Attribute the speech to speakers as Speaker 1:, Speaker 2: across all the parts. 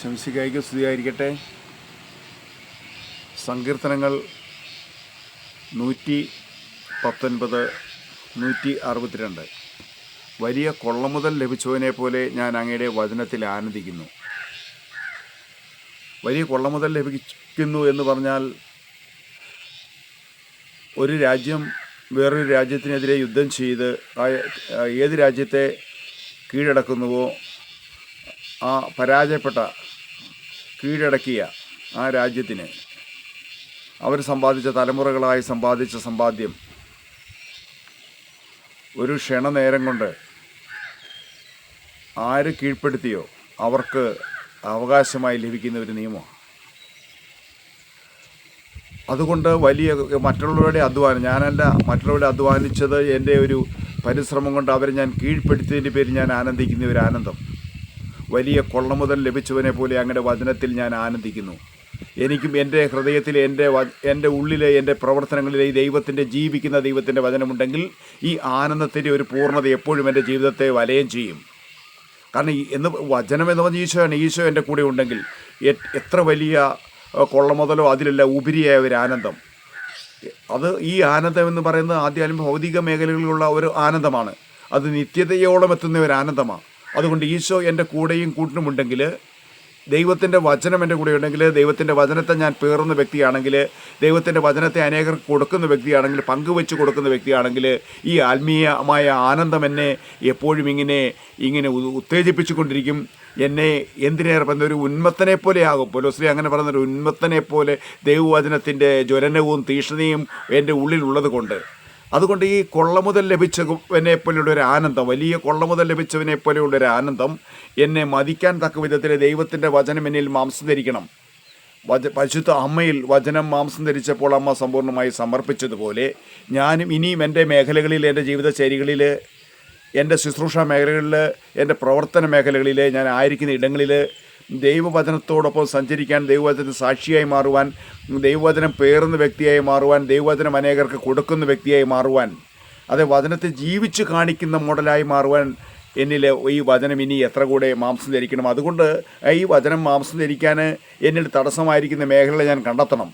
Speaker 1: ശംസികായിക്ക് സ്തുതിയായിരിക്കട്ടെ. സങ്കീർത്തനങ്ങൾ നൂറ്റി പത്തൊൻപത് നൂറ്റി അറുപത്തിരണ്ട് വലിയ കൊള്ളമുതൽ ലഭിച്ചവനെ പോലെ ഞാൻ അങ്ങയുടെ വചനത്തിൽ ആനന്ദിക്കുന്നു. വലിയ കൊള്ള മുതൽ ലഭിക്കുന്നു എന്ന് പറഞ്ഞാൽ ഒരു രാജ്യം വേറൊരു രാജ്യത്തിനെതിരെ യുദ്ധം ചെയ്ത് ഏത് രാജ്യത്തെ കീഴടക്കുന്നുവോ ആ പരാജയപ്പെട്ട കീഴടക്കിയ ആ രാജ്യത്തിന് അവർ സമ്പാദിച്ച തലമുറകളായി സമ്പാദിച്ച സമ്പാദ്യം ഒരു ക്ഷണനേരം കൊണ്ട് ആര് കീഴ്പ്പെടുത്തിയോ അവർക്ക് അവകാശമായി ലഭിക്കുന്ന ഒരു നിയമമാണ്. അതുകൊണ്ട് വലിയ മറ്റുള്ളവരുടെ അധ്വാനം ഞാനല്ല മറ്റുള്ളവരുടെ അധ്വാനിച്ചത് എന്റെ ഒരു പരിശ്രമം കൊണ്ട് അവരെ ഞാൻ കീഴ്പ്പെടുത്തിയതിന്റെ പേര് ഞാൻ ആനന്ദിക്കുന്ന ഒരു ആനന്ദം. വലിയ കൊള്ള മുതൽ ലഭിച്ചവനെ പോലെ അങ്ങയുടെ വചനത്തിൽ ഞാൻ ആനന്ദിക്കുന്നു. എനിക്കും എന്റെ ഹൃദയത്തിൽ എന്റെ എന്റെ ഉള്ളിലെ എന്റെ പ്രവർത്തനങ്ങളിലെ ഈ ദൈവത്തിന്റെ ജീവിക്കുന്ന ദൈവത്തിന്റെ വചനമുണ്ടെങ്കിൽ ഈ ആനന്ദത്തിന്റെ ഒരു പൂർണത എപ്പോഴും എന്റെ ജീവിതത്തെ വലയം ചെയ്യും. കാരണം എന്ന് വചനം എന്ന് പറഞ്ഞ ഈശോയാണ്. ഈശോ എന്റെ കൂടെ ഉണ്ടെങ്കിൽ എത്ര വലിയ കൊള്ള മുതലോ അതിലല്ല ഉപരിയായ ഒരു ആനന്ദം. അത് ഈ ആനന്ദം എന്ന് പറയുന്നത് ആദ്യം ഭൗതിക മേഖലകളിലുള്ള ഒരു ആനന്ദമാണ്. അത് നിത്യതയോളം എത്തുന്ന ഒരു ആനന്ദമാണ്. അതുകൊണ്ട് ഈശോ എന്റെ കൂടെയും കൂട്ടിനുമുണ്ടെങ്കിൽ ദൈവത്തിന്റെ വചനം എന്റെ കൂടെ ഉണ്ടെങ്കിൽ ദൈവത്തിന്റെ വചനത്തെ ഞാൻ പേറുന്ന വ്യക്തിയാണെങ്കിൽ ദൈവത്തിന്റെ വചനത്തെ അനേകർക്ക് കൊടുക്കുന്ന വ്യക്തിയാണെങ്കിൽ പങ്കുവെച്ച് കൊടുക്കുന്ന വ്യക്തിയാണെങ്കിൽ ഈ ആത്മീയമായ ആനന്ദം എന്നെ എപ്പോഴും ഇങ്ങനെ ഇങ്ങനെ ഉത്തേജിപ്പിച്ചുകൊണ്ടിരിക്കും. എന്നെ എന്തിനേറെ പറഞ്ഞ ഒരു ഉന്മത്തനെ പോലെ ആകും. പോലോശ്രീ അങ്ങനെ പറഞ്ഞൊരു ഉന്മത്തനെ പോലെ ദൈവവചനത്തിന്റെ ജ്വലനവും തീഷ്ണതയും എന്റെ ഉള്ളിലുള്ളത് കൊണ്ട്. അതുകൊണ്ട് ഈ കൊള്ള മുതൽ ലഭിച്ചവനെ പോലെയുള്ള ഒരു ആനന്ദം വലിയ കൊള്ള മുതൽ ലഭിച്ചവനെ പോലെയുള്ള ഒരു ആനന്ദം എന്നെ മതിക്കാൻ തക്ക വിധത്തിൽ ദൈവത്തിന്റെ വചനം എന്നിൽ മാംസം ധരിക്കണം. വച പരിശുദ്ധ അമ്മയിൽ വചനം മാംസം ധരിച്ചപ്പോൾ അമ്മ സമ്പൂർണമായി സമർപ്പിച്ചതുപോലെ ഞാനും ഇനിയും എന്റെ മേഖലകളിൽ എന്റെ ജീവിതശൈലികളിൽ എന്റെ ശുശ്രൂഷ മേഖലകളിൽ എന്റെ പ്രവർത്തന മേഖലകളിൽ ഞാൻ ആയിരിക്കുന്ന ഇടങ്ങളിൽ ദൈവവചനത്തോടൊപ്പം സഞ്ചരിക്കാൻ ദൈവവചന സാക്ഷിയായി മാറുവാൻ ദൈവവചനം പേറുന്ന വ്യക്തിയായി മാറുവാൻ ദൈവവചനം അനേകർക്ക് കൊടുക്കുന്ന വ്യക്തിയായി മാറുവാൻ അത് വചനത്തെ ജീവിച്ച് കാണിക്കുന്ന മോഡലായി മാറുവാൻ എന്നിൽ ഈ വചനം ഇനി എത്ര കൂടെ മാംസം ധരിക്കണം. അതുകൊണ്ട് ഈ വചനം മാംസം ധരിക്കാൻ എന്നിൽ തടസ്സമായിരിക്കുന്ന മേഖല ഞാൻ കണ്ടെത്തണം.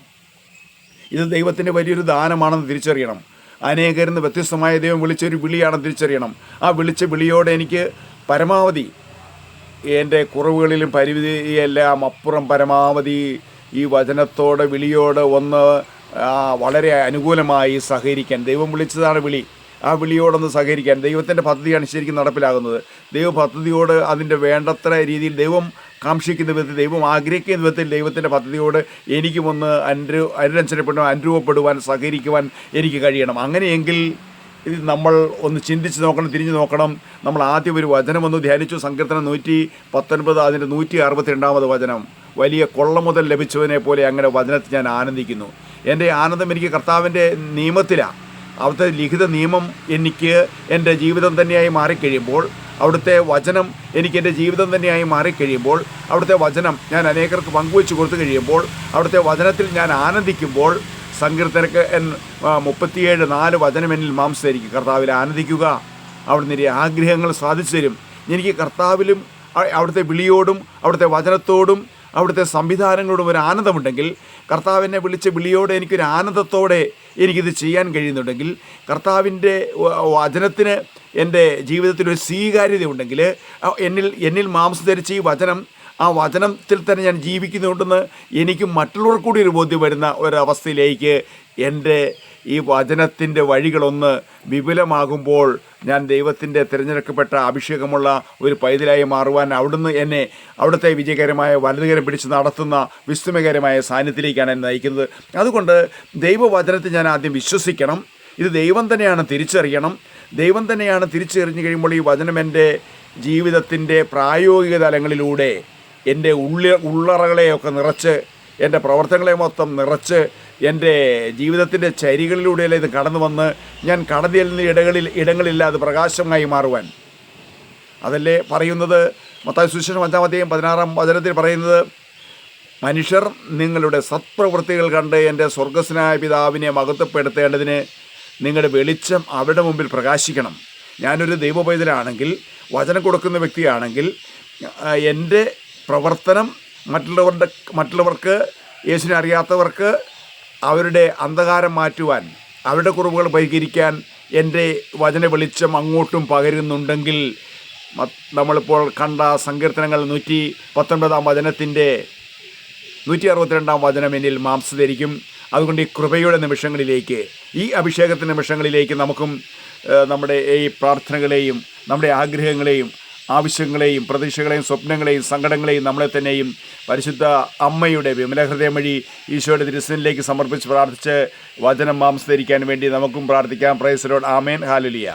Speaker 1: ഇത് ദൈവത്തിന്റെ വലിയൊരു ദാനമാണെന്ന് തിരിച്ചറിയണം. അനേകരിന്ന് വ്യത്യസ്തമായ ദൈവം വിളിച്ചൊരു വിളിയാണെന്ന് തിരിച്ചറിയണം. ആ വിളിച്ച വിളിയോടെ എനിക്ക് പരമാവധി എന്റെ കുറവുകളിലും പരിമിതിയെല്ലാം അപ്പുറം പരമാവധി ഈ വചനത്തോട് വിളിയോട് ഒന്ന് വളരെ അനുകൂലമായി സഹകരിക്കാൻ. ദൈവം വിളിച്ചതാണ് വിളി. ആ വിളിയോടൊന്ന് സഹകരിക്കാൻ. ദൈവത്തിന്റെ പദ്ധതിയാണ് ശരിക്കും നടപ്പിലാകുന്നത്. ദൈവ പദ്ധതിയോട് അതിന്റെ വേണ്ടത്ര രീതിയിൽ ദൈവം കാക്ഷിക്കുന്ന വിധത്തിൽ ദൈവം ആഗ്രഹിക്കുന്ന വിധത്തിൽ ദൈവത്തിന്റെ പദ്ധതിയോട് എനിക്കുമൊന്ന് അനു അനുരഞ്ജനപ്പെടുവാൻ അനുരൂപപ്പെടുവാൻ സഹകരിക്കുവാൻ എനിക്ക് കഴിയണം. അങ്ങനെയെങ്കിൽ ഇത് നമ്മൾ ഒന്ന് ചിന്തിച്ച് നോക്കണം തിരിഞ്ഞു നോക്കണം. നമ്മൾ ആദ്യം ഒരു വചനം ഒന്ന് ധ്യാനിച്ചു. സങ്കീർത്തനം നൂറ്റി പത്തൊൻപത് അതിന്റെ നൂറ്റി അറുപത്തി രണ്ടാമത് വചനം. വലിയ കൊള്ള മുതൽ ലഭിച്ചവനെ പോലെ അങ്ങനെ വചനത്തിൽ ഞാൻ ആനന്ദിക്കുന്നു. എന്റെ ആനന്ദം എനിക്ക് കർത്താവിന്റെ നിയമത്തിലാണ് അവിടുത്തെ ലിഖിത നിയമം എനിക്ക് എന്റെ ജീവിതം തന്നെയായി മാറിക്കഴിയുമ്പോൾ അവിടുത്തെ വചനം എനിക്ക് എന്റെ ജീവിതം തന്നെയായി മാറിക്കഴിയുമ്പോൾ അവിടുത്തെ വചനം ഞാൻ അനേകർക്ക് പങ്കുവെച്ച് കൊടുത്തു കഴിയുമ്പോൾ അവിടുത്തെ വചനത്തിൽ ഞാൻ ആനന്ദിക്കുമ്പോൾ സങ്കീർത്തനക്ക് മുപ്പത്തിയേഴ് നാല് വചനം എന്നിൽ മാംസരിക്കും. കർത്താവിൽ ആനന്ദിക്കുക അവിടുന്ന് എന്റെ ആഗ്രഹങ്ങൾ സാധിച്ചു തരും. എനിക്ക് കർത്താവിലും അവിടുത്തെ വിളിയോടും അവിടുത്തെ വചനത്തോടും അവിടുത്തെ സംവിധാനങ്ങളോടും ഒരു ആനന്ദമുണ്ടെങ്കിൽ കർത്താവിനെ വിളിച്ച വിളിയോടെ എനിക്കൊരു ആനന്ദത്തോടെ എനിക്കിത് ചെയ്യാൻ കഴിയുന്നുണ്ടെങ്കിൽ കർത്താവിന്റെ വചനത്തിന് എന്റെ ജീവിതത്തിൽ ഒരു സ്വീകാര്യത ഉണ്ടെങ്കിൽ എന്നിൽ എന്നിൽ മാംസം ധരിച്ച് ഈ വചനം ആ വചനത്തിൽ തന്നെ ഞാൻ ജീവിക്കുന്നുണ്ടെന്ന് എനിക്ക് മറ്റുള്ളവർ കൂടി ഒരു ബോധ്യം വരുന്ന ഒരവസ്ഥയിലേക്ക് എന്റെ ഈ വചനത്തിന്റെ വഴികളൊന്ന് വിപുലമാകുമ്പോൾ ഞാൻ ദൈവത്തിന്റെ തിരഞ്ഞെടുക്കപ്പെട്ട അഭിഷേകമുള്ള ഒരു പൈതലായി മാറുവാൻ അവിടുന്ന് എന്നെ അവിടുത്തെ വിജയകരമായ വലതുകരം പിടിച്ച് നടത്തുന്ന വിസ്മയകരമായ സാന്നിധ്യത്തിലേക്കാണ് എന്നെ നയിക്കുന്നത്. അതുകൊണ്ട് ദൈവവചനത്തെ ഞാൻ ആദ്യം വിശ്വസിക്കണം. ഇത് ദൈവം തന്നെയാണ് തിരിച്ചറിയണം. ദൈവം തന്നെയാണ് തിരിച്ചറിഞ്ഞു കഴിയുമ്പോൾ ഈ വചനം എന്റെ ജീവിതത്തിന്റെ പ്രായോഗിക തലങ്ങളിലൂടെ എന്റെ ഉള്ളി ഉള്ളറകളെയൊക്കെ നിറച്ച് എന്റെ പ്രവർത്തനങ്ങളെ മൊത്തം നിറച്ച് എന്റെ ജീവിതത്തിന്റെ ചരികളിലൂടെയല്ലേ ഇത് കടന്നു വന്ന് ഞാൻ കടന്നു ചെല്ലുന്ന ഇടകളിൽ ഇടങ്ങളില്ലാതെ പ്രകാശമായി മാറുവാൻ. അതല്ലേ പറയുന്നത്? മത്തായി സുശേഷം അഞ്ചാമത്തെയും പതിനാറാം വചനത്തിൽ പറയുന്നത് മനുഷ്യർ നിങ്ങളുടെ സത്പ്രവൃത്തികൾ കണ്ട് എന്റെ സ്വർഗസ്നായ പിതാവിനെ മഹത്വപ്പെടുത്തേണ്ടതിന് നിങ്ങളുടെ വെളിച്ചം അവരുടെ മുമ്പിൽ പ്രകാശിക്കണം. ഞാനൊരു ദൈവപൈതലാണെങ്കിൽ വചനം കൊടുക്കുന്ന വ്യക്തിയാണെങ്കിൽ എന്റെ പ്രവർത്തനം മറ്റുള്ളവരുടെ മറ്റുള്ളവർക്ക് യേശുവിനെ അറിയാത്തവർക്ക് അവരുടെ അന്ധകാരം മാറ്റുവാൻ അവരുടെ കുറവുകൾ പരിഹരിക്കാൻ എന്റെ വചന വെളിച്ചം അങ്ങോട്ടും പകരുന്നുണ്ടെങ്കിൽ നമ്മളിപ്പോൾ കണ്ട സങ്കീർത്തനങ്ങൾ നൂറ്റി പത്തൊൻപതാം വചനത്തിന്റെ നൂറ്റി അറുപത്തിരണ്ടാം വചനം എന്നിൽ മാംസ ധരിക്കും അതുകൊണ്ട് ഈ കൃപയുടെ നിമിഷങ്ങളിലേക്ക് ഈ അഭിഷേകത്തിന്റെ നിമിഷങ്ങളിലേക്ക് നമുക്കും നമ്മുടെ ഈ പ്രാർത്ഥനകളെയും നമ്മുടെ ആഗ്രഹങ്ങളെയും ആവശ്യങ്ങളെയും പ്രതീക്ഷകളെയും സ്വപ്നങ്ങളെയും സങ്കടങ്ങളെയും നമ്മളെ തന്നെയും പരിശുദ്ധ അമ്മയുടെ വിമല ഹൃദയം വഴി ഈശോയുടെ തിരുസനിലേക്ക് സമർപ്പിച്ച് പ്രാർത്ഥിച്ച് വചനം മാംസധരിക്കാൻ വേണ്ടി നമുക്കും പ്രാർത്ഥിക്കാം. പ്രൈസലോട് ആമേൻ. ഹാലുലിയ